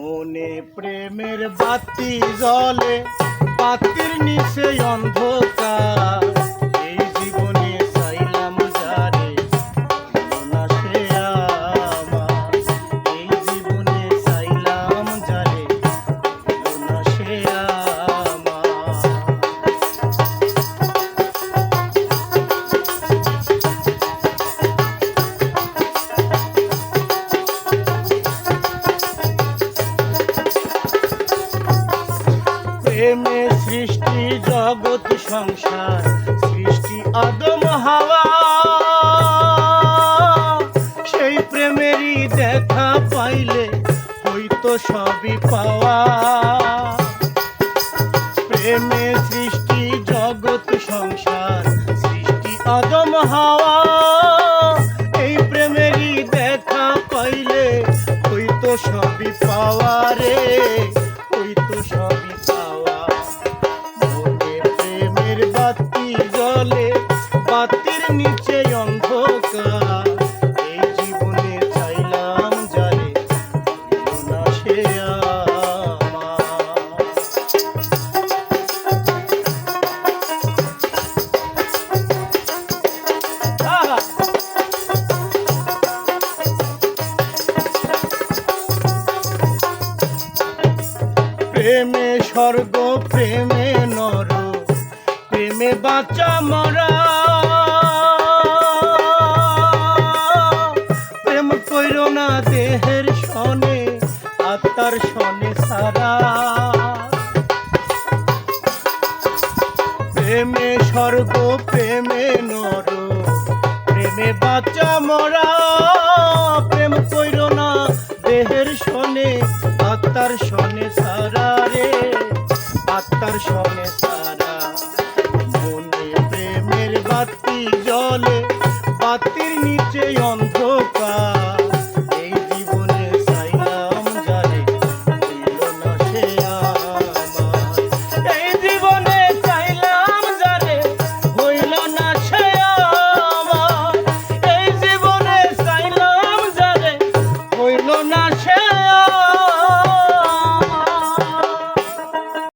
মনে প্রেমের বাতি জলে পাতির নিচে অন্ধকার। সৃষ্টি জগৎ সংসার, সৃষ্টি আদম হাওয়া। সেই প্রেমেরই দেখা পাইলে হইতো সবই পাওয়া। প্রেমে সৃষ্টি জগৎ সংসার, সৃষ্টি আদম হাওয়া। এই প্রেমেরই দেখা পাইলে হইতো সবই পাওয়া রে হইতো সবই পাওয়া। প্রেমে স্বর্গ, প্রেমে নর, প্রেমে বাঁচা, মরা। প্রেম কইর না দেহের সনে আত্মার সনে সারা। প্রেমে স্বর্গ, প্রেমে নর, প্রেমে বাচ্চা মরা। প্রেম কইর আত্মার সনে সারা রে আত্মার সনে সারা